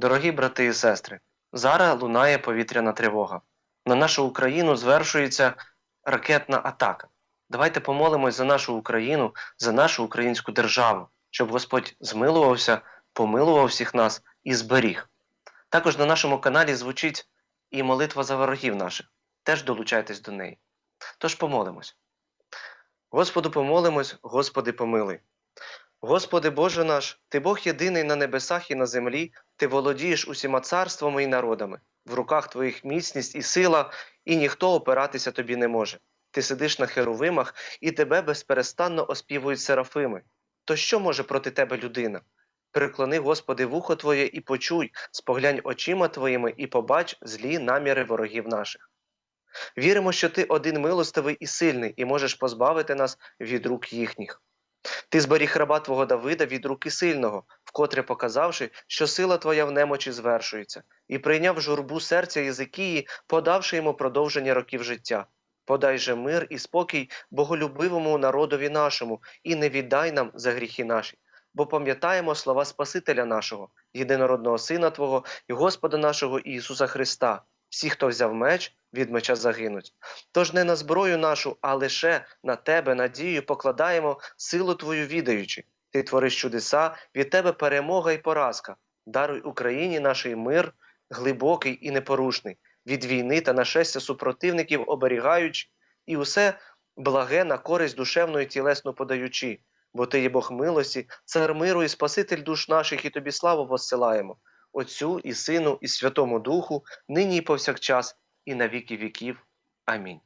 Дорогі брати і сестри, зараз лунає повітряна тривога. На нашу Україну звершується ракетна атака. Давайте помолимось за нашу Україну, за нашу українську державу, щоб Господь змилувався, помилував всіх нас і зберіг. Також на нашому каналі звучить і молитва за ворогів наших. Теж долучайтесь до неї. Тож помолимось. Господу помолимось, Господи помилуй. Господи Боже наш, Ти Бог єдиний на небесах і на землі, Ти володієш усіма царствами і народами. В руках Твоїх міцність і сила, і ніхто опиратися тобі не може. Ти сидиш на херовимах, і тебе безперестанно оспівують серафими. То що може проти тебе людина? Приклони, Господи, вухо Твоє і почуй, споглянь очима Твоїми і побач злі наміри ворогів наших. Віримо, що Ти один милостивий і сильний, і можеш позбавити нас від рук їхніх. Ти зберіг раба Твого Давида від руки сильного, вкотре показавши, що сила Твоя в немочі звершується, і прийняв журбу серця Єзикії, подавши йому продовження років життя. Подай же мир і спокій боголюбивому народові нашому, і не віддай нам за гріхи наші. Бо пам'ятаємо слова Спасителя нашого, єдинородного Сина Твого і Господа нашого Ісуса Христа. Всі, хто взяв меч, від меча загинуть. Тож не на зброю нашу, а лише на тебе надію покладаємо силу Твою відаючи. Ти твориш чудеса, від тебе перемога і поразка. Даруй Україні нашій мир, глибокий і непорушний, від війни та нашестя супротивників оберігаючи, і усе благе на користь душевну і тілесну подаючи. Бо ти є Бог милості, цар миру і Спаситель душ наших, і тобі славу воссилаємо, Отцю і Сину, і Святому Духу, нині і повсякчас, і на віки віків. Амінь.